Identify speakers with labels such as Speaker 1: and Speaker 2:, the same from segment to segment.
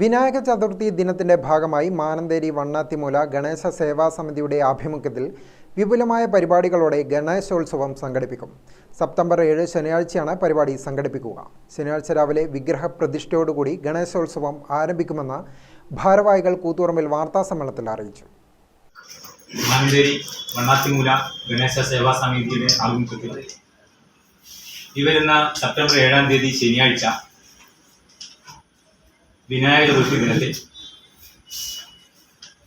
Speaker 1: വിനായക ചതുർത്ഥി ദിനത്തിന്റെ ഭാഗമായി മാനന്തേരി വണ്ണാത്തിമൂല ഗണേശ സേവാ സമിതിയുടെ ആഭിമുഖ്യത്തിൽ വിപുലമായ പരിപാടികളോടെ ഗണേശോത്സവം സംഘടിപ്പിക്കും. സെപ്റ്റംബർ ഏഴ് ശനിയാഴ്ചയാണ് പരിപാടി സംഘടിപ്പിക്കുക. ശനിയാഴ്ച രാവിലെ വിഗ്രഹ പ്രതിഷ്ഠയോടുകൂടി ഗണേശോത്സവം ആരംഭിക്കുമെന്ന് ഭാരവാഹികൾ കൂത്തുപറമ്പിൽ വാർത്താസമ്മേളനത്തിൽ അറിയിച്ചു.
Speaker 2: മാനന്തേരി വണ്ണാത്തിമൂല ഗണേശ സേവാ സമിതിയുടെ ആഭിമുഖ്യത്തിൽ ഈ സെപ്റ്റംബർ ഏഴാം തീയതി ശനിയാഴ്ച വിനായക ചതുർത്ഥി ദിനത്തിൽ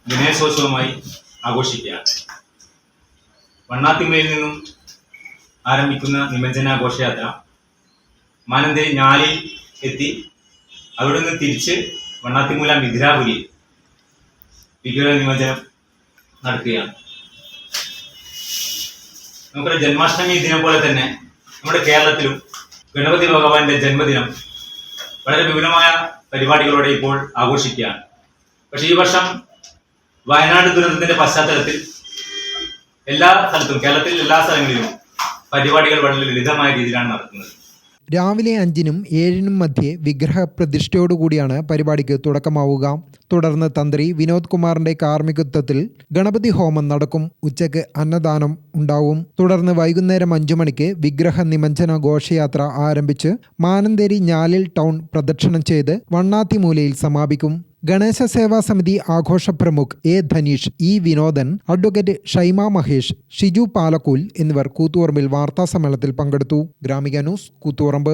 Speaker 2: വിനയസോത്സവമായി ആഘോഷിക്കുകയാണ്. വണ്ണാത്തിമയിൽ നിന്നും ആരംഭിക്കുന്ന നിമജ്ജന ഘോഷയാത്ര മാനന്തരി ഞാലിൽ എത്തി അവിടെ നിന്ന് തിരിച്ച് വണ്ണാത്തിമൂല മിഥിരാപുരി വിഗ്രഹ നിമജ്ജനം നടക്കുകയാണ്. നമുക്കൊരു ജന്മാഷ്ടമി ദിനം പോലെ തന്നെ നമ്മുടെ കേരളത്തിലും ഗണപതി ഭഗവാന്റെ ജന്മദിനം വളരെ വിപുലമായ പരിപാടികളോടെ ഇപ്പോൾ ആഘോഷിക്കുകയാണ്. പക്ഷേ ഈ വർഷം വയനാട് ദുരന്തത്തിന്റെ പശ്ചാത്തലത്തിൽ എല്ലാ സ്ഥലത്തും കേരളത്തിൽ എല്ലാ സ്ഥലങ്ങളിലും പരിപാടികൾ വളരെ ലളിതമായ രീതിയിലാണ് നടത്തുന്നത്
Speaker 1: രാവിലെ അഞ്ചിനും ഏഴിനും മധ്യേ വിഗ്രഹ പ്രതിഷ്ഠയോടുകൂടിയാണ് പരിപാടിക്ക് തുടക്കമാവുക. തുടർന്ന് തന്ത്രി വിനോദ് കുമാറിന്റെ കാർമ്മികത്വത്തിൽ ഗണപതി ഹോമം നടക്കും. ഉച്ചയ്ക്ക് അന്നദാനം ഉണ്ടാവും. തുടർന്ന് വൈകുന്നേരം അഞ്ചു മണിക്ക് വിഗ്രഹ നിമഞ്ജന ഘോഷയാത്ര ആരംഭിച്ച് മാനന്തേരി ഞാലിൽ ടൗൺ പ്രദക്ഷിണം ചെയ്ത് വണ്ണാത്തിമൂലയിൽ സമാപിക്കും. ഗണേശ സേവാ സമിതി ആഘോഷ പ്രമുഖ് A Dhaneesh E Vinodan advocate Shyma Mahesh Shiju Palakkool എന്നിവർ കൂത്തുപറമ്പിൽ വാർത്താസമ്മേളനത്തിൽ പങ്കെടുത്തു. ഗ്രാമിക ന്യൂസ് കൂത്തുപറമ്പ്